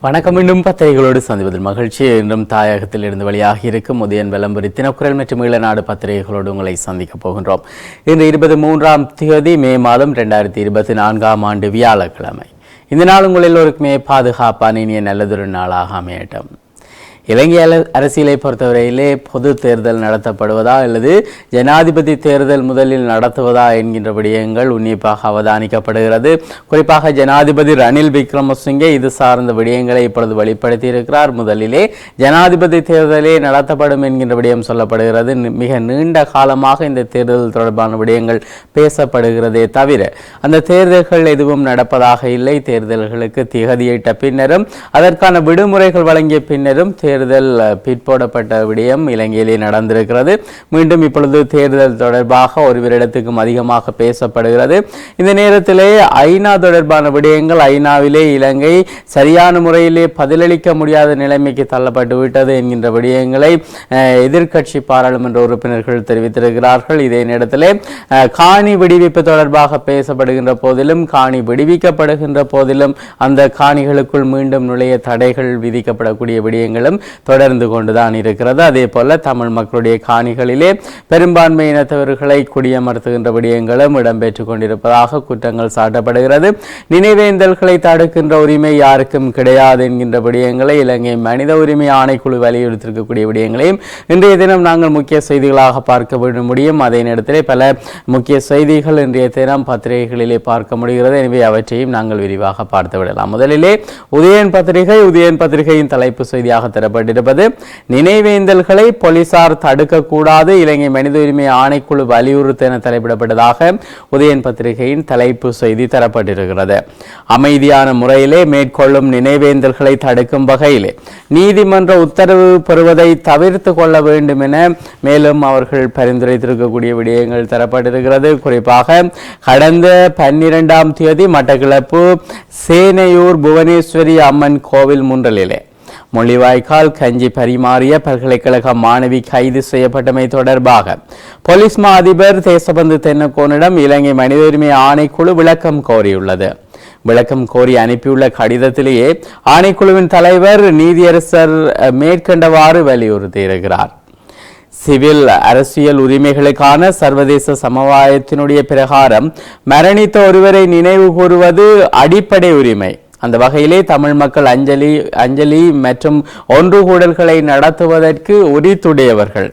வணக்கம். மீண்டும் பத்திரிகைகளோடு சந்திப்பதில் மகிழ்ச்சி. இன்றும் தாயகத்தில் இருந்து வெளியாகி இருக்கும் உதயன் விளம்பரி தினக்குரல் மற்றும் ஈழநாடு பத்திரிகைகளோடு உங்களை சந்திக்கப் போகின்றோம். இன்று இருபத்தி மூன்றாம் தேதி மே மாதம் ரெண்டாயிரத்தி இருபத்தி நான்காம் ஆண்டு வியாழக்கிழமை. இந்த நாள் உங்கள் எல்லோருக்குமே பாதுகாப்பான இனிய நல்லதொரு நாளாக அமையட்டும். இலங்கை அரசியலை பொறுத்தவரையிலே பொது தேர்தல் நடத்தப்படுவதா அல்லது ஜனாதிபதி தேர்தல் முதலில் நடத்துவதா என்கின்ற விடயங்கள் உன்னிப்பாக அவதானிக்கப்படுகிறது. குறிப்பாக ஜனாதிபதி ரணில் விக்ரமசிங்கே இது சார்ந்த விடயங்களை இப்பொழுது வெளிப்படுத்தியிருக்கிறார். முதலிலே ஜனாதிபதி தேர்தலே நடத்தப்படும் என்கின்ற விடயம் சொல்லப்படுகிறது மிக நீண்ட காலமாக இந்த தேர்தல் தொடர்பான விடயங்கள் பேசப்படுகிறதே தவிர அந்த தேர்தல்கள் எதுவும் நடப்பதாக இல்லை. தேர்தல்களுக்கு திகதியிட்ட பின்னரும் அதற்கான விடுமுறைகள் வழங்கிய பின்னரும் தேர்தல் தேர்தல் பிற்போடப்பட்ட விடயம் இலங்கையிலே நடந்திருக்கிறது. மீண்டும் இப்பொழுது தேர்தல் தொடர்பாக ஒரு இடத்துக்கும் அதிகமாக பேசப்படுகிறது. இந்த நேரத்திலே ஐநா தொடர்பான விடயங்கள் ஐநாவிலே இலங்கை சரியான முறையிலே பதிலளிக்க முடியாத நிலைமைக்கு தள்ளப்பட்டு விட்டது என்கின்ற விடயங்களை எதிர்க்கட்சி பாராளுமன்ற உறுப்பினர்கள் தெரிவித்திருக்கிறார்கள். இதே நேரத்திலே காணி விடுவிப்பு தொடர்பாக பேசப்படுகின்ற போதிலும் காணி விடுவிக்கப்படுகின்ற போதிலும் அந்த காணிகளுக்குள் மீண்டும் நுழைய தடைகள் விதிக்கப்படக்கூடிய விடயங்களும் தொடர்ந்து கொண்டுதான் இருக்கிறது. அதே போல தமிழ் மக்களுடைய காணிகளிலே பெரும்பான்மை இனத்தவர்களை குடியமர்த்துகின்ற விடயங்களும் இடம்பெற்றுக் கொண்டிருப்பதாக குற்றங்கள் சாட்டப்படுகிறது. நினைவேந்தல்களை தடுக்கின்ற உரிமை யாருக்கும் கிடையாது என்கின்ற விடயங்களை இலங்கை மனித உரிமை ஆணைக்குழு வலியுறுத்திருக்கக்கூடிய விடயங்களையும் இன்றைய தினம் நாங்கள் முக்கிய செய்திகளாக பார்க்க விட முடியும். அதே நேரத்திலே பல முக்கிய செய்திகள் இன்றைய தினம் பத்திரிகைகளிலே பார்க்க முடிகிறது. எனவே அவற்றையும் நாங்கள் விரிவாக பார்த்து விடலாம் முதலிலே உதயன் பத்திரிகை உதயன் பத்திரிகையின் தலைப்பு செய்தியாக கூறப்பட்டிருப்பது நினைவேந்தல்களை போலீசார் தடுக்கக்கூடாது. இலங்கை மனித உரிமை ஆணைக்குழு வலியுறுத்த என தலைப்பிடப்பட்டதாக உதயன் பத்திரிகையின் தலைப்பு செய்தி தரப்பட்டிருக்கிறது. அமைதியான முறையிலே மேற்கொள்ளும் நினைவேந்தல்களை தடுக்கும் வகையிலே நீதிமன்ற உத்தரவு பெறுவதை தவிர்த்து கொள்ள வேண்டும் என மேலும் அவர்கள் பரிந்துரைத்திருக்கக்கூடிய விடயங்கள் தரப்பட்டிருக்கிறது. குறிப்பாக கடந்த பன்னிரெண்டாம் தேதி மட்டக்கிழப்பு சேனையூர் புவனேஸ்வரி அம்மன் கோவில் முன்றலிலே மொழிவாய்க்கால் கஞ்சி பரிமாறிய பல்கலைக்கழக மாணவி கைது செய்யப்பட்டமை தொடர்பாக போலீஸ் மா அதிபர் தேசபந்து தென்னக்கோனிடம் இலங்கை மனித உரிமை ஆணைக்குழு விளக்கம் கோரியுள்ளது. விளக்கம் கோரி அனுப்பியுள்ள கடிதத்திலேயே ஆணைக்குழுவின் தலைவர் நீதியரசர் மேற்கண்டவாறு வலியுறுத்தியிருக்கிறார். சிவில் அரசியல் உரிமைகளுக்கான சர்வதேச சமவாயத்தினுடைய பிரகாரம் மரணித்த ஒருவரை நினைவு கூறுவது அடிப்படை உரிமை. அந்த வகையிலே தமிழ் மக்கள் அஞ்சலி அஞ்சலி மற்றும் ஒன்று கூடல்களை நடத்துவதற்கு உரித்துடையவர்கள்.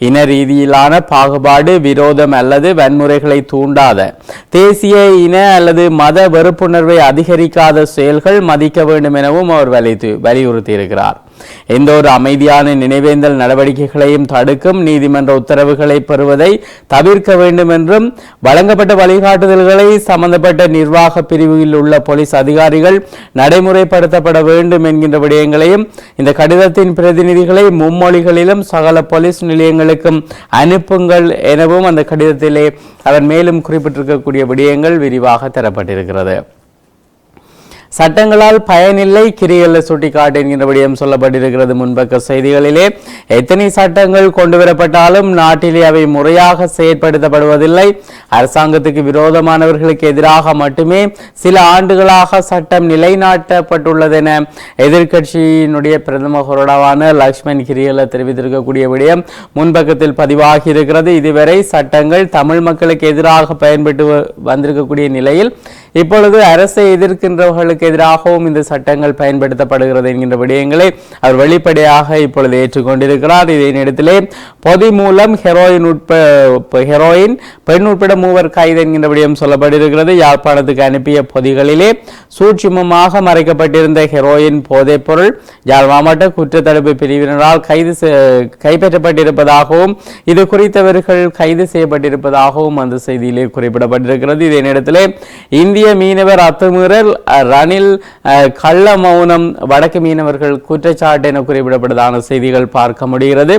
இன ரீதியிலான பாகுபாடு விரோதம் அல்லது வன்முறைகளை தூண்டாத தேசிய இன அல்லது மத வெறுப்புணர்வை அதிகரிக்காத செயல்கள் மதிக்க வேண்டும் எனவும் அவர் வலித்து வலியுறுத்தியிருக்கிறார். எந்த ஒரு அமைதியான நினைவேந்தல் நடவடிக்கைகளையும் தடுக்கும் நீதிமன்ற உத்தரவுகளை பெறுவதை தவிர்க்க வேண்டும் என்றும் வழங்கப்பட்ட வழிகாட்டுதல்களை சம்பந்தப்பட்ட நிர்வாக பிரிவில் உள்ள போலீஸ் அதிகாரிகள் நடைமுறைப்படுத்தப்பட வேண்டும் என்கின்ற விடயங்களையும் இந்த கடிதத்தின் பிரதிநிதிகளை மும்மொழிகளிலும் சகல போலீஸ் நிலையங்களில் எங்களுக்கும் அனுப்புங்கள் எனவும் அந்த கடிதத்திலே அவர் மேலும் குறிப்பிட்டிருக்கக்கூடிய விடயங்கள் விரிவாக தரப்பட்டிருக்கிறது. சட்டங்களால் பயனில்லை கிரிகளை சுட்டிக்காட்டு என்கின்ற விடயம் சொல்லப்பட்டிருக்கிறது முன்பக்க செய்திகளிலே. எத்தனை சட்டங்கள் கொண்டு வரப்பட்டாலும் நாட்டிலே அவை முறையாக செயற்படுத்தப்படுவதில்லை. அரசாங்கத்துக்கு விரோதமானவர்களுக்கு எதிராக மட்டுமே சில ஆண்டுகளாக சட்டம் நிலைநாட்டப்பட்டுள்ளதென எதிர்க்கட்சியினுடைய பிரதம கொறடாவான லக்ஷ்மண் கிரியல தெரிவித்திருக்கக்கூடிய விடயம் முன்பக்கத்தில் பதிவாகி இருக்கிறது இதுவரை சட்டங்கள் தமிழ் மக்களுக்கு எதிராக பயன்பட்டு வந்திருக்கக்கூடிய நிலையில் இப்பொழுது அரசை எதிர்க்கின்றவர்களுக்கு எதிராகவும் இந்த சட்டங்கள் பயன்படுத்தப்படுகிறது என்கின்ற விடயங்களை அவர் வெளிப்படையாக இப்பொழுது ஏற்றுக்கொண்டிருக்கிறார். இதே நேரத்திலே பொதி மூலம் ஹெரோயின் உட்ப ஹெரோயின் பெண் உட்பட மூவர் கைது என்கின்ற விடயம் சொல்லப்பட்டிருக்கிறது. யாழ்ப்பாணத்துக்கு அனுப்பிய பொதிகளிலே சூட்சுமமாக மறைக்கப்பட்டிருந்த ஹெரோயின் போதைப் பொருள் யாழ் மாவட்ட குற்றத்தடுப்பு பிரிவினரால் கைது கைப்பற்றப்பட்டிருப்பதாகவும் இது குறித்தவர்கள் கைது செய்யப்பட்டிருப்பதாகவும் அந்த செய்தியிலே குறிப்பிடப்பட்டிருக்கிறது. இதே நேரத்திலே இந்திய மீனவர் அத்துமீறல் ரணில் அஹ், கள்ள மௌனம் வடக்கு மீனவர்கள் குற்றச்சாட்டு என குறிப்பிடப்பட்டதான செய்திகள் பார்க்க முடிகிறது.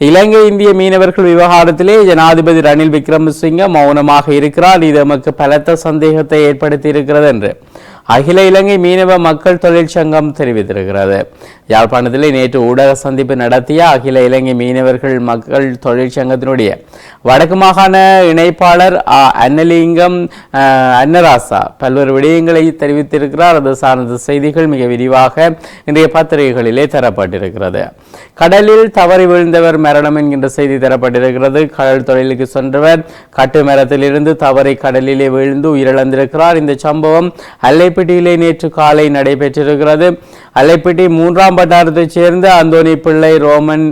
இலங்கை இந்திய மீனவர்கள் விவகாரத்திலே ஜனாதிபதி ரணில் விக்ரமசிங்க மௌனமாக இருக்கிறார். இது நமக்கு பலத்த சந்தேகத்தை ஏற்படுத்தி இருக்கிறது என்று. அகில இலங்கை மீனவ மக்கள் தொழிற்சங்கம் தெரிவித்திருக்கிறது. யாழ்ப்பாணத்திலே நேற்று ஊடக சந்திப்பு நடத்திய அகில இலங்கை மீனவர்கள் மக்கள் தொழிற்சங்கத்தினுடைய வடக்கு மாகாண இணைப்பாளர் அன்னலிங்கம் அன்னராசா பல்வேறு விடயங்களை தெரிவித்திருக்கிறார். அது சார்ந்த செய்திகள் மிக விரிவாக இன்றைய பத்திரிகைகளிலே தரப்பட்டிருக்கிறது. கடலில் தவறி விழுந்தவர் மரணம் என்கின்ற செய்தி தரப்பட்டிருக்கிறது. கடல் தொழிலுக்கு சென்றவர் கட்டு மரத்திலிருந்து தவறி கடலிலே விழுந்து உயிரிழந்திருக்கிறார். இந்த சம்பவம் அல்லை அல்லைப்பிட்டியிலே நேற்று காலை நடைபெற்றிருக்கிறது. அல்லைப்பிட்டி மூன்றாம் பட்டாரத்தைச் சேர்ந்த அந்தோனி பிள்ளை ரோமன்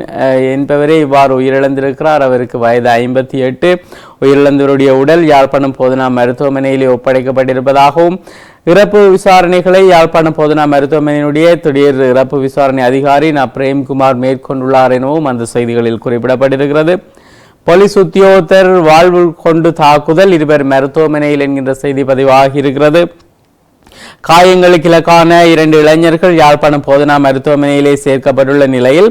என்பவரே இவ்வாறு உயிரிழந்திருக்கிறார். அவருக்கு வயது ஐம்பத்தி எட்டு. உயிரிழந்தவருடைய உடல் யாழ்ப்பாணம் போதனா மருத்துவமனையிலே ஒப்படைக்கப்பட்டிருப்பதாகவும் இறப்பு விசாரணைகளை யாழ்ப்பாணம் போதனா மருத்துவமனையினுடைய திடீர் இறப்பு விசாரணை அதிகாரி ந. பிரேம்குமார் மேற்கொண்டுள்ளார் எனவும் அந்த செய்திகளில் குறிப்பிடப்பட்டிருக்கிறது. போலீஸ் உத்தியோகத்தர் வாழ்வு கொண்டு தாக்குதல் இருவர் மருத்துவமனையில் என்கின்ற செய்தி பதிவாகி இருக்கிறது காயங்களுக்கு இலக்கான இரண்டு இளைஞர்கள் யாழ்ப்பாணம் போதனா மருத்துவமனையிலே சேர்க்கப்பட்டுள்ள நிலையில்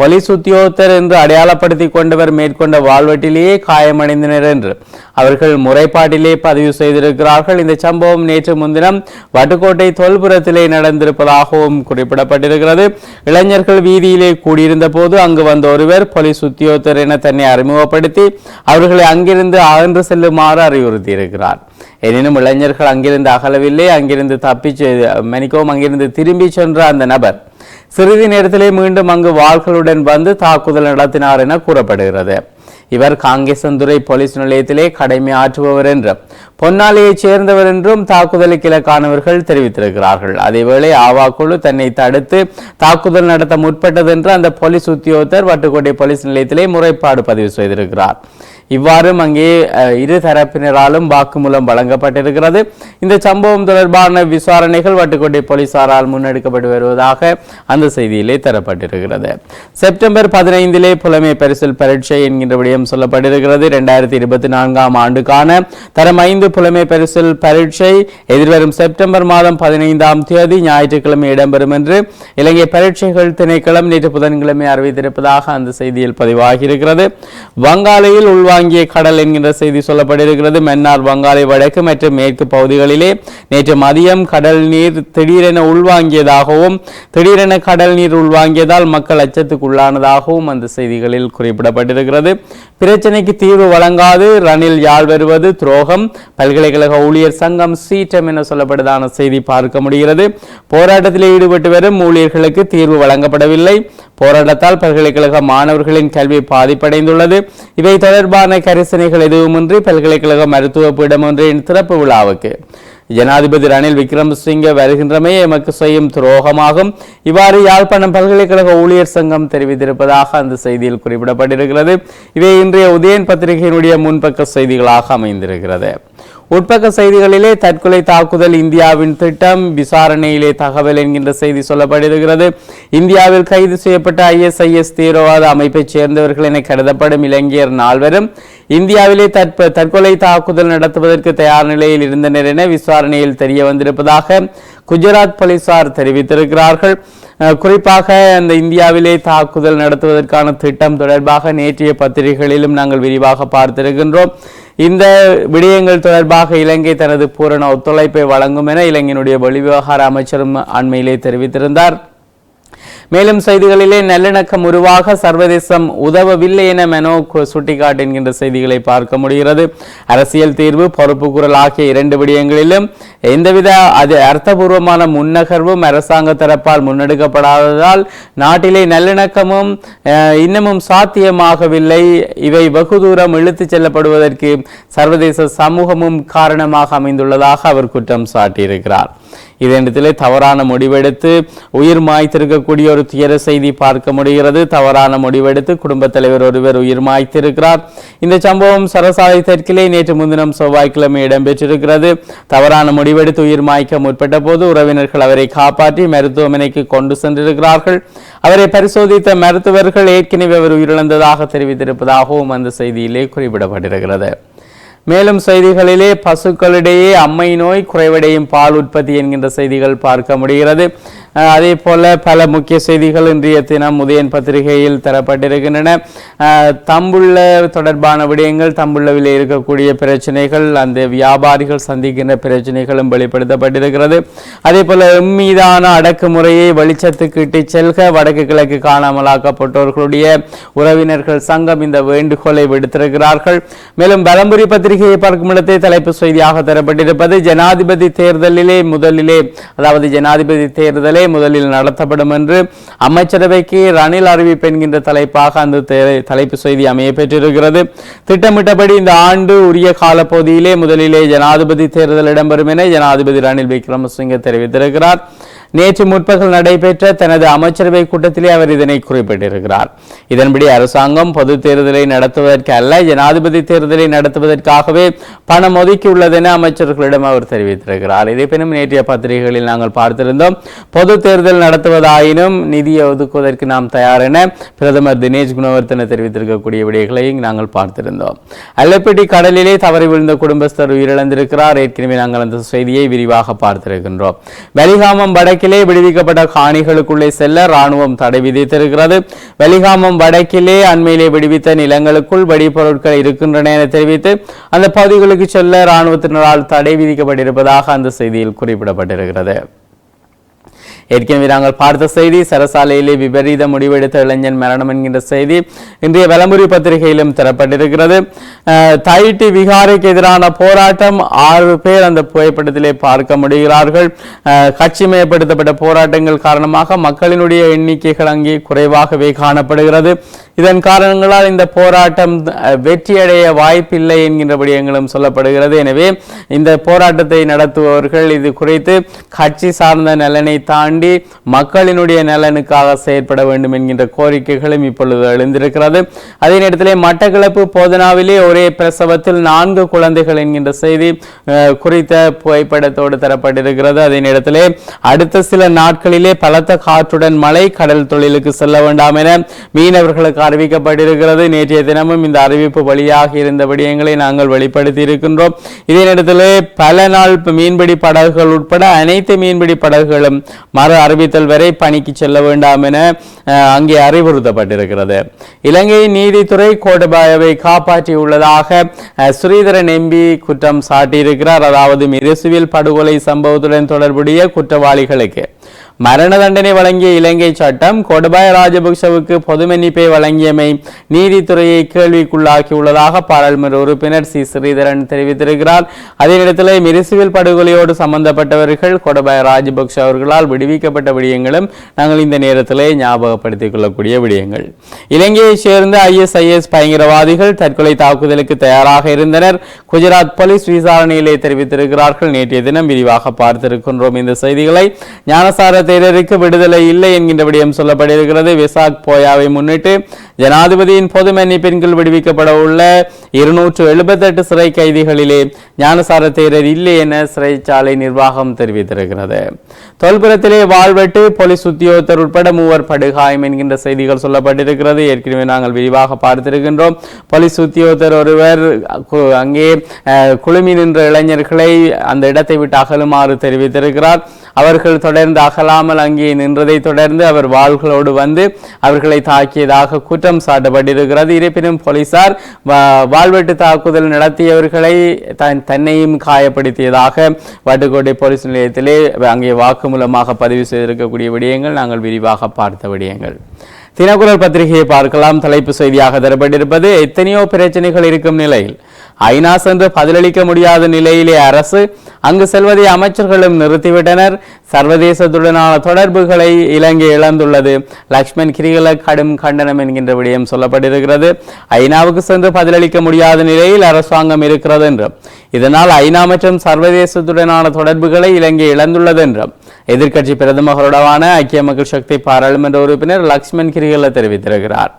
போலீஸ் உத்தியோகத்தர் என்று அடையாளப்படுத்தி கொண்டவர் மேற்கொண்ட வாழ்வெட்டிலேயே காயமடைந்தனர் என்று அவர்கள் முறைப்பாட்டிலே பதிவு செய்திருக்கிறார்கள். இந்த சம்பவம் நேற்று முன்தினம் வட்டுக்கோட்டை தொல்புரத்திலே நடந்திருப்பதாகவும் குறிப்பிடப்பட்டிருக்கிறது. இளைஞர்கள் வீதியிலே கூடியிருந்த போது அங்கு வந்த ஒருவர் போலீஸ் உத்தியோகத்தர் என தன்னை அறிமுகப்படுத்தி அவர்களை அங்கிருந்து அகன்று செல்லுமாறு அறிவுறுத்தியிருக்கிறார். எனினும் இளைஞர்கள் அங்கிருந்து அகலவில்லை. அங்கிருந்து தப்பிச்சு மணிக்கவும் அங்கிருந்து திரும்பி சென்ற அந்த நபர் சிறிது நேரத்திலே மீண்டும் அங்கு வாள்களுடன் வந்து தாக்குதல் நடத்தினார் என கூறப்படுகிறது. இவர் காங்கேசந்துறை போலீஸ் நிலையத்திலே கடமை ஆற்றுபவர் என்றும் பொன்னாலையைச் சேர்ந்தவர் என்றும் தாக்குதலுக்கு இலக்கானவர்கள் தெரிவித்திருக்கிறார்கள். அதேவேளை ஆவா குழு தன்னை தடுத்து தாக்குதல் நடத்த முற்பட்டது என்று அந்த போலீஸ் உத்தியோகத்தர் வட்டுக்கோட்டை போலீஸ் நிலையத்திலே முறைப்பாடு பதிவு செய்திருக்கிறார். இவ்வாறும் அங்கே இரு தரப்பினராலும் வாக்குமூலம் வழங்கப்பட்டிருக்கிறது. இந்த சம்பவம் தொடர்பான விசாரணைகள் வட்டுக்கோட்டை போலீசாரால் முன்னெடுக்கப்பட்டு வருவதாக அந்த செய்தியிலே தரப்பட்டிருக்கிறது. செப்டம்பர் பதினைந்திலே புலமை பரிசில் பரீட்சை என்கின்ற விடயம் சொல்லப்பட்டிருக்கிறது. இரண்டாயிரத்தி இருபத்தி நான்காம் ஆண்டுக்கான தரம் ஐந்து புலமை பரிசில் பரீட்சை எதிர்வரும் செப்டம்பர் மாதம் பதினைந்தாம் தேதி ஞாயிற்றுக்கிழமை இடம்பெறும் என்று இலங்கை பரீட்சைகள் திணைக்களம் நேற்று புதன்கிழமை அறிவித்திருப்பதாக அந்த செய்தியில் பதிவாகியிருக்கிறது. வங்காளியில் உள்வாங்கிய கடல் என்கின்ற செய்தி சொல்லப்பட்டிருக்கிறது. மன்னார் வங்காளி வடக்கு மற்றும் மேற்கு பகுதிகளிலே நேற்று மதியம் கடல் நீர் திடீரென உள்வாங்கியதாகவும் திடீரென கடல் நீர் உள்வாங்கியதால் மக்கள் அச்சத்துக்குள்ளானதாகவும் அந்த செய்திகளில் குறிப்பிடப்பட்டிருக்கிறது. பிரச்சனைக்கு தீர்வு வழங்காது ரணில் யாழ் வருவது துரோகம். பல்கலைக்கழக ஊழியர் சங்கம் சீற்றம் என சொல்லப்படுதான செய்தி பார்க்க முடிகிறது. போராட்டத்தில் ஈடுபட்டு வரும் ஊழியர்களுக்கு தீர்வு வழங்கப்படவில்லை. போராட்டத்தால் பல்கலைக்கழக மாணவர்களின் கல்வி பாதிப்படைந்துள்ளது. இவை தொடர்பான கரிசனைகள் எதுவுமின்றி பல்கலைக்கழக மருத்துவ பீடம் ஒன்றின் திறப்பு விழாவுக்கு ஜனாதிபதி ரணில் விக்ரமசிங்க வருகின்றமே எமக்கு செய்யும் துரோகமாகும். இவ்வாறு யாழ்ப்பாணம் பல்கலைக்கழக ஊழியர் சங்கம் தெரிவித்திருப்பதாக அந்த செய்தியில் குறிப்பிடப்பட்டிருக்கிறது. இவை இன்றைய உதயன் பத்திரிகையினுடைய முன்பக்க செய்திகளாக அமைந்திருக்கிறது. உட்பக்க செய்திகளிலே தற்கொலை தாக்குதல் இந்தியாவின் திட்டம் விசாரணையிலே தகவல் என்கின்ற செய்தி சொல்லப்படுகிறது. இந்தியாவில் கைது செய்யப்பட்ட ஐஎஸ்ஐஎஸ் தீவிரவாத அமைப்பைச் சேர்ந்தவர்கள் என கருதப்படும் இளைஞர் நால்வரும் இந்தியாவிலே தற்ப தற்கொலை தாக்குதல் நடத்துவதற்கு தயார் நிலையில் இருந்தனர் என விசாரணையில் தெரிய வந்திருப்பதாக குஜராத் போலீசார் தெரிவித்திருக்கிறார்கள். குறிப்பாக அந்த இந்தியாவிலே தாக்குதல் நடத்துவதற்கான திட்டம் தொடர்பாக நேற்றைய பத்திரிகைகளிலும் நாங்கள் விரிவாக பார்த்திருக்கின்றோம். இந்த விடயங்கள் தொடர்பாக இலங்கை தனது பூரண ஒத்துழைப்பை வழங்கும் என இலங்கையினுடைய வெளிவிவகார அமைச்சரும் அண்மையிலே தெரிவித்திருந்தார். மேலும் செய்திகளிலே நல்லிணக்கம் உருவாக சர்வதேசம் உதவவில்லை என மெனோ சுட்டிக்காட்டுகின்ற செய்திகளை பார்க்க முடிகிறது. அரசியல் தீர்வு பொறுப்பு குரல் ஆகிய இரண்டு விடயங்களிலும் எந்தவித அது அர்த்தபூர்வமான முன்னகர்வும் அரசாங்க தரப்பால் முன்னெடுக்கப்படாததால் நாட்டிலே நல்லிணக்கமும் அஹ், இன்னமும் சாத்தியமாகவில்லை. இவை வெகு தூரம் இழுத்துச் செல்லப்படுவதற்கு சர்வதேச சமூகமும் காரணமாக அமைந்துள்ளதாக அவர் குற்றம் சாட்டியிருக்கிறார். இதனிடத்திலே தவறான முடிவெடுத்து உயிர் மாய்த்திருக்கக்கூடிய ஒரு துயர செய்தி பார்க்க முடிகிறது. தவறான முடிவெடுத்து குடும்பத் தலைவர் ஒருவர் உயிர் மாய்த்திருக்கிறார். இந்த சம்பவம் சரசாலை தெற்கிலே நேற்று முன்தினம் செவ்வாய்க்கிழமை இடம்பெற்றிருக்கிறது. தவறான முடிவெடுத்து உயிர் மாய்க்க முற்பட்ட போது உறவினர்கள் அவரை காப்பாற்றி மருத்துவமனைக்கு கொண்டு சென்றிருக்கிறார்கள். அவரை பரிசோதித்த மருத்துவர்கள் ஏற்கனவே அவர் உயிரிழந்ததாக தெரிவித்திருப்பதாகவும் அந்த செய்தியிலே குறிப்பிடப்பட்டிருக்கிறது. மேலும் செய்திகளிலே பசுக்களிடையே அம்மை நோய் குறைவடையும் பால் உற்பத்தி என்கின்ற செய்திகள் பார்க்க முடிகிறது. அதே போல பல முக்கிய செய்திகள் இன்றைய தினம் உதயன் பத்திரிகையில் தரப்பட்டிருக்கின்றன. தம்புள்ள தொடர்பான விடயங்கள் தம்புள்ளவில் இருக்கக்கூடிய பிரச்சனைகள் அந்த வியாபாரிகள் சந்திக்கின்ற பிரச்சனைகளும் வெளிப்படுத்தப்பட்டிருக்கிறது. அதே போல மீதான அடக்குமுறையை வெளிச்சத்துக்கு இட்டு செல்க வடக்கு கிழக்கு காணாமலாக்கப்பட்டவர்களுடைய உறவினர்கள் சங்கம் இந்த வேண்டுகோளை விடுத்திருக்கிறார்கள். மேலும் பலம்புரி பத்திரிகையை பார்க்கும் இடத்தை தலைப்பு செய்தியாக தரப்பட்டிருப்பது ஜனாதிபதி தேர்தலிலே முதலிலே அதாவது ஜனாதிபதி தேர்தலே முதலில் நடத்தப்படும் என்று அமைச்சரவைக்கு ரணில் அறிவிப்பு என்கின்ற தலைப்பாக அந்த தே- தலைப்பு செய்தி அமைய பெற்றிருக்கிறது. திட்டமிட்டபடி இந்த ஆண்டு உரிய காலப்பகுதியிலே முதலிலே ஜனாதிபதி தேர்தல் இடம்பெறும் என ஜனாதிபதி ரணில் விக்ரமசிங்க தெரிவித்திருக்கிறார். நேற்று முற்பகல் நடைபெற்ற தனது அமைச்சரவை கூட்டத்திலே அவர் இதனை குறிப்பிட்டிருக்கிறார். இதன்படி அரசாங்கம் பொது தேர்தலை நடத்துவதற்கு அல்ல ஜனாதிபதி தேர்தலை நடத்துவதற்காகவே பணம் ஒதுக்கியுள்ளதென அமைச்சர்களிடம் அவர் தெரிவித்திருக்கிறார். இருப்பினும் நேற்றைய பத்திரிகைகளில் நாங்கள் பார்த்திருந்தோம். பொது தேர்தல் நடத்துவதாயினும் நிதியை ஒதுக்குவதற்கு நாம் தயார் என பிரதமர் தினேஷ் குணவர்த்தன தெரிவித்திருக்கக்கூடிய விடயங்களையும் நாங்கள் பார்த்திருந்தோம். அல்லப்பட்டி கடலிலே தவறி விழுந்த குடும்பஸ்தர் உயிரிழந்திருக்கிறார். ஏற்கனவே நாங்கள் அந்த செய்தியை விரிவாக பார்த்திருக்கின்றோம். வலிகாமம் வடக்கு வடக்கிலே விடுவிக்கப்பட்ட காணிகளுக்குள்ளே செல்ல ராணுவம் தடை விதித்திருக்கிறது. வெலிகாமம் வடக்கிலே அண்மையிலே விடுவித்த நிலங்களுக்குள் வெடிப்பொருட்கள் இருக்கின்றன என தெரிவித்து அந்த பகுதிகளுக்கு செல்ல ராணுவத்தினரால் தடை விதிக்கப்பட்டிருப்பதாக அந்த செய்தியில் குறிப்பிடப்பட்டிருக்கிறது. ஏற்கனவே நாங்கள் பார்த்த செய்தி சரசாலையிலே விபரீத முடிவெடுத்த இளைஞன் மரணம் என்கின்ற செய்தி இன்றைய வலமுறை பத்திரிகையிலும் தரப்பட்டிருக்கிறது. தைட்டி விகாரைக்கு எதிரான போராட்டம் ஆறு பேர் அந்த புகைப்படத்திலே பார்க்க முடிகிறார்கள். கட்சி கட்சிமயப்படுத்தப்பட்ட போராட்டங்கள் காரணமாக மக்களினுடைய எண்ணிக்கைகள் அங்கே குறைவாகவே காணப்படுகிறது. இதன் காரணங்களால் இந்த போராட்டம் வெற்றியடைய வாய்ப்பில்லை என்கின்ற விடயங்களும் சொல்லப்படுகிறது. எனவே இந்த போராட்டத்தை நடத்துபவர்கள் இது குறித்து கட்சி சார்ந்த நலனை தாண்டி மக்களினுடைய நலனுக்காக செயற்பட வேண்டும் என்கின்ற கோரிக்கைகளும் இப்பொழுது எழுந்திருக்கிறது. அதே நேரத்திலே மட்டக்களப்பு போதனாவிலே ஒரே பிரசவத்தில் நான்கு குழந்தைகள் என்கின்ற செய்தி குறித்த புகைப்படத்தோடு தரப்பட்டிருக்கிறது. அதே நேரத்திலே அடுத்த சில நாட்களிலே பலத்த காற்றுடன் மழை கடல் தொழிலுக்கு செல்ல வேண்டாம் என மீனவர்களுக்கு அறிவிக்கப்பட்டிருக்கிறது. நேற்றைய தினமும் இந்த அறிவிப்பு வழியாக இருந்த விடயங்களை நாங்கள் வெளிப்படுத்தி இருக்கின்றோம் இதே நேரத்தில் பல நாள் மீன்பிடி படகுகள் உட்பட அனைத்து மீன்பிடி படகுகளும் மறு அறிவித்தல் வரை பணிக்கு செல்ல வேண்டாம் என அஹ், அங்கே அறிவுறுத்தப்பட்டிருக்கிறது. இலங்கை நீதித்துறை கோடபாயவை காப்பாற்றியுள்ளதாக ஸ்ரீதரன் எம்பி குற்றம் சாட்டியிருக்கிறார். அதாவது மிருசுவில் படுகொலை சம்பவத்துடன் தொடர்புடைய குற்றவாளிகளுக்கு. மரண தண்டனை வழங்கிய இலங்கை சட்டம் கொடபாய ராஜபக்சவுக்கு பொது மன்னிப்பை வழங்கியமை நீதித்துறையை கேள்விக்குள்ளாக்கியுள்ளதாக பாராளுமன்ற உறுப்பினர் சி. ஸ்ரீதரன் தெரிவித்திருக்கிறார். அதே நேரத்தில் மிரிசுவில் படுகொலையோடு சம்பந்தப்பட்டவர்கள் கொடபாய ராஜபக்ச அவர்களால் விடுவிக்கப்பட்ட விடயங்களும் நாங்கள் இந்த நேரத்தில் ஞாபகப்படுத்திக் கொள்ளக்கூடிய விடயங்கள். இலங்கையைச் சேர்ந்த ஐஎஸ்ஐஎஸ் பயங்கரவாதிகள் தற்கொலை தாக்குதலுக்கு தயாராக இருந்தனர். குஜராத் போலீஸ் விசாரணையிலே தெரிவித்திருக்கிறார்கள். நேற்றைய தினம் விரிவாக பார்த்திருக்கின்றோம் இந்த செய்திகளை. ஞானசார தேரருக்கு விடுதலை இல்லை என்கின்ற விடயம் சொல்லப்பட்டிருக்கிறது. விசாக் போயாவை முன்னிட்டு ஜனாதிபதியின் பொது மன்னிப்பின் கீழ் விடுவிக்கப்பட உள்ள இருநூற்று எழுபத்தெட்டு சிறை கைதிகளிலே ஞானசார தேரர் இல்லை என சிறைச்சாலை நிர்வாகம் தெரிவித்திருக்கிறது. தொல்புரத்திலே வாழ்வெட்டு போலீஸ் உத்தியோகத்தர் உட்பட மூவர் படுகாயம் என்கின்ற செய்திகள் சொல்லப்பட்டிருக்கிறது. ஏற்கனவே நாங்கள் விரிவாக பார்த்திருக்கின்றோம். போலீஸ் உத்தியோகத்தர் ஒருவர் அங்கே குழுமி நின்ற இளைஞர்களை அந்த இடத்தை விட்டு அகலுமாறு தெரிவித்திருக்கிறார். அவர்கள் தொடர்ந்து அகலாமல் அங்கே நின்றதை தொடர்ந்து அவர் வாள்களோடு வந்து அவர்களை தாக்கியதாக குற்றம் சாட்டப்பட்டிருக்கிறது. இருப்பினும் போலீசார் வா- வாழ்வெட்டு தாக்குதல் நடத்தியவர்களை தன் தன்னையும் காயப்படுத்தியதாக வட்டுக்கோட்டை போலீஸ் நிலையத்திலே அங்கே வாக்குமூலமாக பதிவு செய்திருக்கக்கூடிய விடயங்கள் நாங்கள் விரிவாக பார்த்த விடயங்கள். தினக்குரல் பத்திரிகையை பார்க்கலாம். தலைப்பு செய்தியாக தரப்பட்டிருப்பது எத்தனையோ பிரச்சனைகள் இருக்கும் நிலையில் ஐநா சென்று பதிலளிக்க முடியாத நிலையிலே அரசு அங்கு செல்வதை அமைச்சர்களும் நிறுத்திவிட்டனர். சர்வதேசத்துடனான தொடர்புகளை இலங்கை இழந்துள்ளது. லக்ஷ்மண் கிரிகல கடும் கண்டனம் என்கின்ற விடயம் சொல்லப்பட்டிருக்கிறது. ஐநாவுக்கு சென்று பதிலளிக்க முடியாத நிலையில் அரசாங்கம் இருக்கிறது என்றும் இதனால் ஐநா மற்றும் சர்வதேசத்துடனான தொடர்புகளை இலங்கை இழந்துள்ளது என்றும் எதிர்க்கட்சி பிரதமர்களுடனான ஐக்கிய மக்கள் சக்தி பாராளுமன்ற உறுப்பினர் லக்ஷ்மண் கிரிகல தெரிவித்திருக்கிறார்.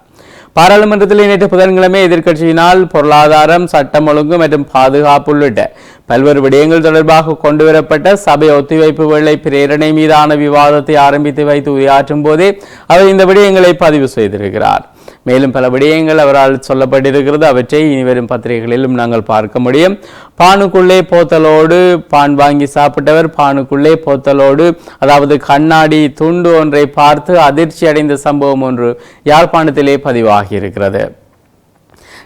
பாராளுமன்றத்தில் நேற்று புதன்கிழமை எதிர்க்கட்சியினால் பொருளாதாரம் சட்டம் ஒழுங்கு மற்றும் பாதுகாப்பு உள்ளிட்ட பல்வேறு விடயங்கள் தொடர்பாக கொண்டுவரப்பட்ட சபை ஒத்திவைப்பு வேளை பிரேரணை மீதான விவாதத்தை ஆரம்பித்து வைத்து உரையாற்றும் போதே அவர் இந்த விடயங்களை பதிவு செய்திருக்கிறார். மேலும் பல விடயங்கள் அவரால் சொல்லப்பட்டிருக்கிறது. அவற்றை இனிவரும் பத்திரிகைகளிலும் நாங்கள் பார்க்க முடியும். பானுக்குள்ளே போத்தலோடு பான் வாங்கி சாப்பிட்டவர் பானுக்குள்ளே போத்தலோடு அதாவது கண்ணாடி துண்டு ஒன்றை பார்த்து அதிர்ச்சி அடைந்த சம்பவம் ஒன்று யாழ்ப்பாணத்திலே பதிவாகி இருக்கிறது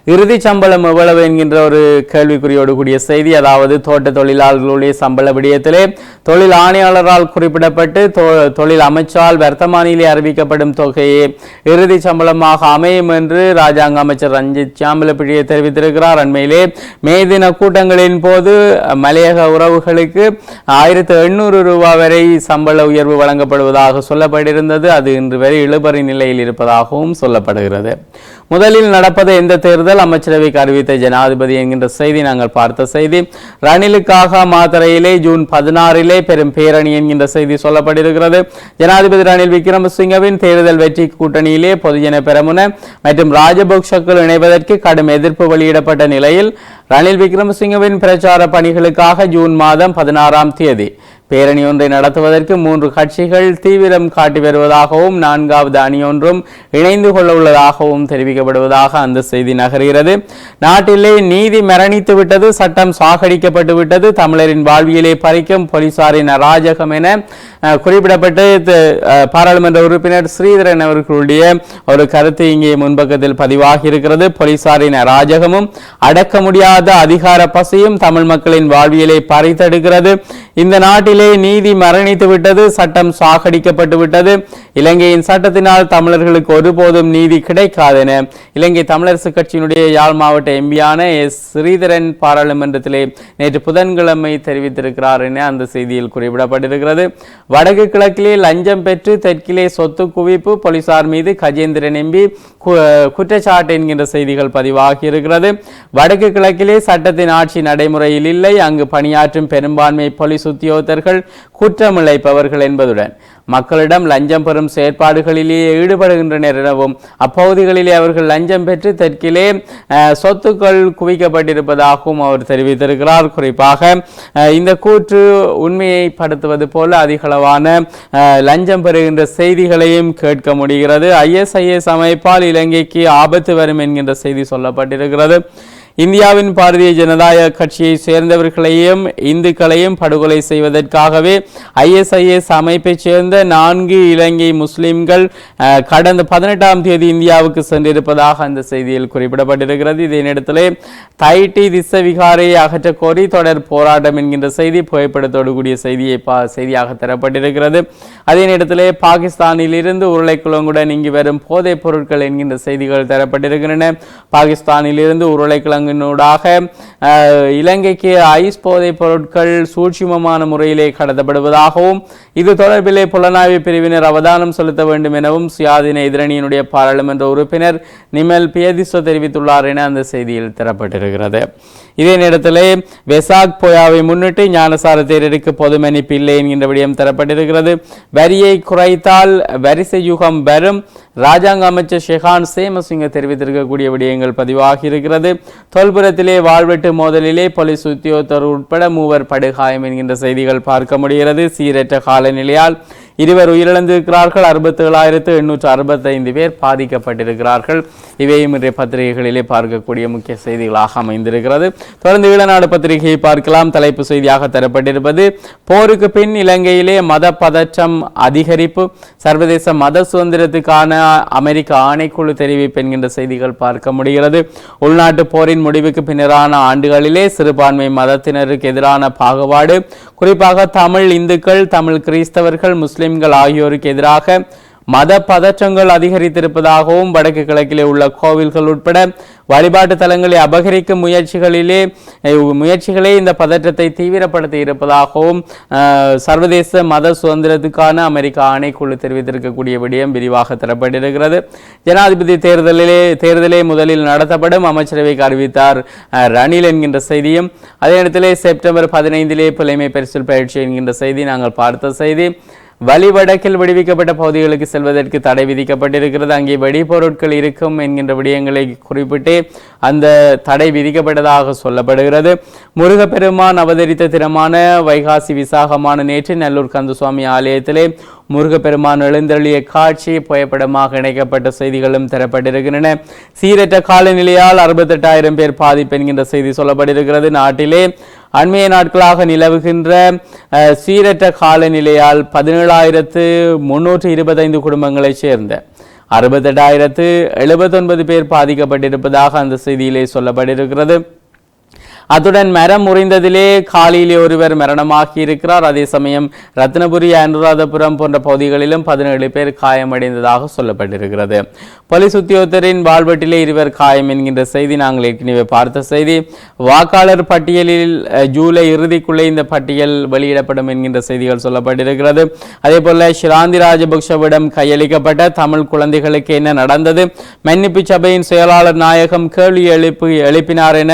இறுதி சம்பளம் எவ்வளவு என்கின்ற ஒரு கேள்விக்குறியோடு கூடிய செய்தி அதாவது தோட்ட தொழிலாளர்களுடைய சம்பள விடயத்திலே தொழில் ஆணையாளரால் குறிப்பிடப்பட்டு தொ- தொழில் அமைச்சால் வர்த்தமானியிலே அறிவிக்கப்படும் தொகையே இறுதி சம்பளமாக அமையும் என்று ராஜாங்க அமைச்சர் ரஞ்சித் சாம்பலப்பிடியை தெரிவித்திருக்கிறார். அண்மையிலே மே தின கூட்டங்களின் போது மலையக உறவுகளுக்கு ஆயிரத்து எண்ணூறு ரூபாய் வரை சம்பள உயர்வு வழங்கப்படுவதாக சொல்லப்பட்டிருந்தது. அது இன்று வரை இழுபறி நிலையில் இருப்பதாகவும் சொல்லப்படுகிறது. முதலில் நடப்பது எந்த தேர்தல் அமைச்சரவைக்கு அறிவித்த ஜனாதிபதி என்கின்ற செய்தி நாங்கள் பார்த்த செய்தி. ரணிலுக்காக மாத்திரையிலே ஜூன் பதினாறிலே பெரும் பேரணி என்கின்ற செய்தி சொல்லப்பட்டிருக்கிறது. ஜனாதிபதி ரணில் விக்ரமசிங்கவின் தேர்தல் வெற்றி கூட்டணியிலே பொதுஜன பெரமுன மற்றும் ராஜபக்சக்கள் இணைவதற்கு கடும் எதிர்ப்பு வெளியிடப்பட்ட நிலையில் ரணில் விக்ரமசிங்கவின் பிரச்சார பணிகளுக்காக ஜூன் மாதம் பதினாறாம் தேதி பேரணி ஒன்றை நடத்துவதற்கு மூன்று கட்சிகள் தீவிரம் காட்டி வருவதாகவும் நான்காவது அணி ஒன்றும் இணைந்து கொள்ள உள்ளதாகவும் தெரிவிக்கப்படுவதாக அந்த செய்தி நகர்கிறது. நாட்டிலே நீதி மரணித்து விட்டது சட்டம் சாகடிக்கப்பட்டு விட்டது தமிழரின் வாழ்வியலை பறிக்கும் போலீசாரின் அராஜகம் என குறிப்பிடப்பட்டு பாராளுமன்ற உறுப்பினர் ஸ்ரீதரன் அவர்களுடைய ஒரு கருத்து இங்கே முன்பக்கத்தில் பதிவாகி இருக்கிறது. போலீசாரின் அராஜகமும் அடக்க முடியாத அதிகார பசியும் தமிழ் மக்களின் வாழ்வியலை பறித்தெடுக்கிறது. இந்த நாட்டிலே நீதி மரணித்து விட்டது சட்டம் சாகடிக்கப்பட்டு விட்டது. இலங்கையின் சட்டத்தினால் தமிழர்களுக்கு ஒருபோதும் நீதி கிடைக்காதென இலங்கை தமிழரசு கட்சியினுடைய யாழ் மாவட்ட எம்பியான எஸ். ஸ்ரீதரன் பாராளுமன்றத்திலே நேற்று புதன்கிழமை தெரிவித்திருக்கிறார் என அந்த செய்தியில் குறிப்பிடப்பட்டிருக்கிறது. வடக்கு கிழக்கிலே லஞ்சம் பெற்று தெற்கிலே சொத்து குவிப்பு போலீசார் மீது கஜேந்திரன் எம்பி குற்றச்சாட்டு என்கின்ற செய்திகள் பதிவாகி இருக்கிறது வடக்கு கிழக்கிலே சட்டத்தின் ஆட்சி நடைமுறையில் இல்லை. அங்கு பணியாற்றும் பெரும்பான்மை போலீஸ் உத்தியோகத்தர்கள் குற்றமிழைப்பவர்கள் என்பதுடன் மக்களிடம் லஞ்சம் பெறும் செயற்பாடுகளிலேயே ஈடுபடுகின்றனர் எனவும் அப்பகுதிகளிலே அவர்கள் லஞ்சம் பெற்று தெற்கிலே சொத்துக்கள் குவிக்கப்பட்டிருப்பதாகவும் அவர் தெரிவித்திருக்கிறார். குறிப்பாக இந்த கூற்று உண்மையை படுத்துவது போல அதிகளவான அஹ், லஞ்சம் பெறுகின்ற செய்திகளையும் கேட்க முடிகிறது. ஐஎஸ்ஐஎஸ் அமைப்பால் இலங்கைக்கு ஆபத்து வரும் என்கின்ற செய்தி சொல்லப்பட்டிருக்கிறது. இந்தியாவின் பாரதிய ஜனதா கட்சியை சேர்ந்தவர்களையும் இந்துக்களையும் படுகொலை செய்வதற்காகவே ஐஎஸ்ஐஎஸ் அமைப்பைச் சேர்ந்த நான்கு இலங்கை முஸ்லிம்கள் கடந்த பதினெட்டாம் தேதி இந்தியாவுக்கு சென்றிருப்பதாக அந்த செய்தியில் குறிப்பிடப்பட்டிருக்கிறது. இதே நேரத்திலே தைட்டி திச விகாரையை அகற்றக் கோரி தொடர் போராட்டம் என்கின்ற செய்தி புகைப்படத்தோடு கூடிய செய்தியை பா செய்தியாக தரப்பட்டிருக்கிறது. அதே நேரத்திலே பாகிஸ்தானில் இருந்து உருளைக்கிழங்குடன் இங்கு வரும் போதைப் பொருட்கள் என்கின்ற செய்திகள் தரப்பட்டிருக்கின்றன. பாகிஸ்தானில் இருந்து உருளைக்கிழங்கினூடாக அஹ், இலங்கைக்கு ஐஸ் போதைப் பொருட்கள் சூட்சுமமான முறையிலே கடத்தப்படுவதாகவும் இது தொடர்பிலே புலனாய்வு பிரிவினர் அவதானம் செலுத்த வேண்டும் எனவும் சுயாதீன எதிரணியினுடைய பாராளுமன்ற உறுப்பினர் நிமல் பியதிசோ தெரிவித்துள்ளார் என அந்த செய்தியில் தரப்பட்டிருக்கிறது இதே நேரத்திலே வெசாக் போயாவை முன்னிட்டு ஞானசார தேரருக்கு பொது மன்னிப்பு இல்லை என்கின்ற விடயம் தரப்பட்டிருக்கிறது. வரியை குறைத்தால் வரிசை யுகம் வரும். ராஜாங்க அமைச்சர் ஷெஹான் சேமசிங்க தெரிவித்திருக்கக்கூடிய விடயங்கள் பதிவாகி இருக்கிறது தொல்புரத்திலே வாழ்வெட்டு மோதலிலே போலீஸ் உத்தியோகத்தர் உட்பட மூவர் படுகாயம் என்கின்ற செய்திகள் பார்க்க முடிகிறது. சீரற்ற காலநிலையால் இருவர் உயிரிழந்திருக்கிறார்கள். அறுபத்தேழாயிரத்து எண்ணூற்று அறுபத்தைந்து பேர் பாதிக்கப்பட்டிருக்கிறார்கள். இவையும் இன்றைய பத்திரிகைகளிலே பார்க்கக்கூடிய முக்கிய செய்திகளாக அமைந்திருக்கிறது. தொடர்ந்து ஈழநாடு பத்திரிகையை பார்க்கலாம். தலைப்பு செய்தியாக தரப்பட்டிருப்பது போருக்கு பின் இலங்கையிலே மத பதற்றம் அதிகரிப்பு. சர்வதேச மத சுதந்திரத்துக்கான அமெரிக்க ஆணைக்குழு தெரிவிப்பு என்கின்ற செய்திகள் பார்க்க முடிகிறது. உள்நாட்டு போரின் முடிவுக்கு பின்னரான ஆண்டுகளிலே சிறுபான்மை மதத்தினருக்கு எதிரான பாகுபாடு. குறிப்பாக தமிழ் இந்துக்கள் தமிழ் கிறிஸ்தவர்கள் முஸ்லிம்கள் ஆகியோருக்கு எதிராக மத பதற்றங்கள் அதிகரித்திருப்பதாகவும் வடக்கு கிழக்கிலே உள்ள கோவில்கள் உட்பட வழிபாட்டு தலங்களை அபகரிக்கும் முயற்சிகளிலே முயற்சிகளே இந்த பதற்றத்தை தீவிரப்படுத்தி இருப்பதாகவும் சர்வதேச மத சுதந்திரத்துக்கான அமெரிக்கா ஆணைக்குழு தெரிவித்திருக்கக்கூடிய விடயம் விரிவாக தரப்பட்டிருக்கிறது. ஜனாதிபதி தேர்தலிலே தேர்தலே முதலில் நடத்தப்படும் அமைச்சரவைக்கு அறிவித்தார் ரணில் என்கின்ற செய்தியும் அதே நேரத்திலே செப்டம்பர் பதினைந்திலே புலைமை பரிசில் பயிற்சி என்கின்ற செய்தி நாங்கள் பார்த்த செய்தி. வழிவடக்கில் விடுவிக்கப்பட்ட பகுதிகளுக்கு செல்வதற்கு தடை விதிக்கப்பட்டிருக்கிறது. அங்கே வெடிபொருட்கள் இருக்கும் என்கின்ற விடயங்களை குறிப்பிட்டு அந்த தடை விதிக்கப்பட்டதாக சொல்லப்படுகிறது. முருகப்பெருமான் அவதரித்த தினமான வைகாசி விசாகமான நேற்று நல்லூர் கந்தசுவாமி ஆலயத்திலே முருகப்பெருமான் எழுந்தருளிய காட்சி புகைப்படமாக இணைக்கப்பட்ட செய்திகளும் தரப்பட்டிருக்கின்றன. சீரற்ற காலநிலையால் அறுபத்தெட்டாயிரம் பேர் பாதிப்பு என்கின்ற செய்தி சொல்லப்பட்டிருக்கிறது. நாட்டிலே அண்மைய நாட்களாக நிலவுகின்ற சீரற்ற காலநிலையால் பதினேழாயிரத்து முன்னூற்று இருபத்தைந்து குடும்பங்களைச் சேர்ந்த அறுபத்தெட்டாயிரத்து எழுபத்தொன்பது பேர் பாதிக்கப்பட்டிருப்பதாக அந்த செய்தியிலே சொல்லப்பட்டிருக்கிறது. அத்துடன் மரம் முறிந்ததிலே காலிலே ஒருவர் மரணமாகி இருக்கிறார் அதே சமயம் ரத்னபுரி அனுராதபுரம் போன்ற பகுதிகளிலும் பதினேழு பேர் காயமடைந்ததாக சொல்லப்பட்டிருக்கிறது. போலீஸ் உத்தியோகத்தரின் வாழ்வெட்டிலே இருவர் காயம் என்கின்ற செய்தி நாங்கள் ஏற்கனவே பார்த்த செய்தி. வாக்காளர் பட்டியலில் ஜூலை இறுதிக்குள்ளே இந்த பட்டியல் வெளியிடப்படும் என்கின்ற செய்திகள் சொல்லப்பட்டிருக்கிறது. அதே போல ஷிராந்தி ராஜபக்ஷவிடம் கையளிக்கப்பட்ட தமிழ் குழந்தைகளுக்கு என்ன நடந்தது? மன்னிப்பு சபையின் செயலாளர் நாயகம் கேள்வி எழுப்பு எழுப்பினார் என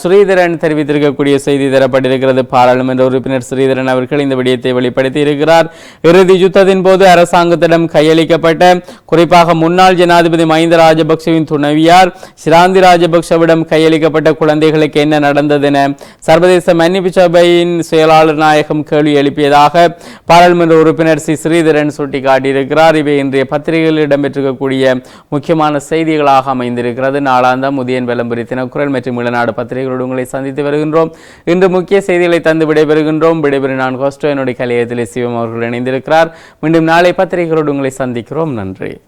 ஸ்ரீ ஸ்ரீதரன் தெரிவித்திருக்கக்கூடிய செய்தி தரப்பட்டிருக்கிறது. பாராளுமன்ற உறுப்பினர் ஸ்ரீதரன் அவர்கள் இந்த விடயத்தை வெளிப்படுத்தி இருக்கிறார். இறுதி யுத்தத்தின் போது அரசாங்கத்திடம் கையளிக்கப்பட்ட குறிப்பாக முன்னாள் ஜனாதிபதி மஹிந்த ராஜபக்சவின் துணைவியார் சிராந்தி ராஜபக்சவிடம் கையளிக்கப்பட்ட குழந்தைகளுக்கு என்ன நடந்தது என சர்வதேச மன்னிப்பு சபையின் செயலாளர் நாயகம் கேள்வி எழுப்பியதாக பாராளுமன்ற உறுப்பினர் சி ஸ்ரீதரன் சுட்டிக்காட்டியிருக்கிறார். இவை இன்றைய பத்திரிகைகளில் இடம்பெற்றிருக்கக்கூடிய முக்கியமான செய்திகளாக அமைந்திருக்கிறது. நாளாந்தம் முதியன் விளம்பரி தினக்குரல் மற்றும் இளநாடு பத்திரிகைகளோடு உங்களை சந்தித்து வருகின்றோம். இன்று முக்கிய செய்திகளை தந்து விடைபெறுகின்றோம். விடைபெறும் நான் கோஸ்டோ என்னுடைய கலையத்திலே சிவம் அவர்கள் இணைந்திருக்கிறார். மீண்டும் நாளை பத்திரிகைகளோடு உங்களை சந்திக்கிறோம். நன்றி.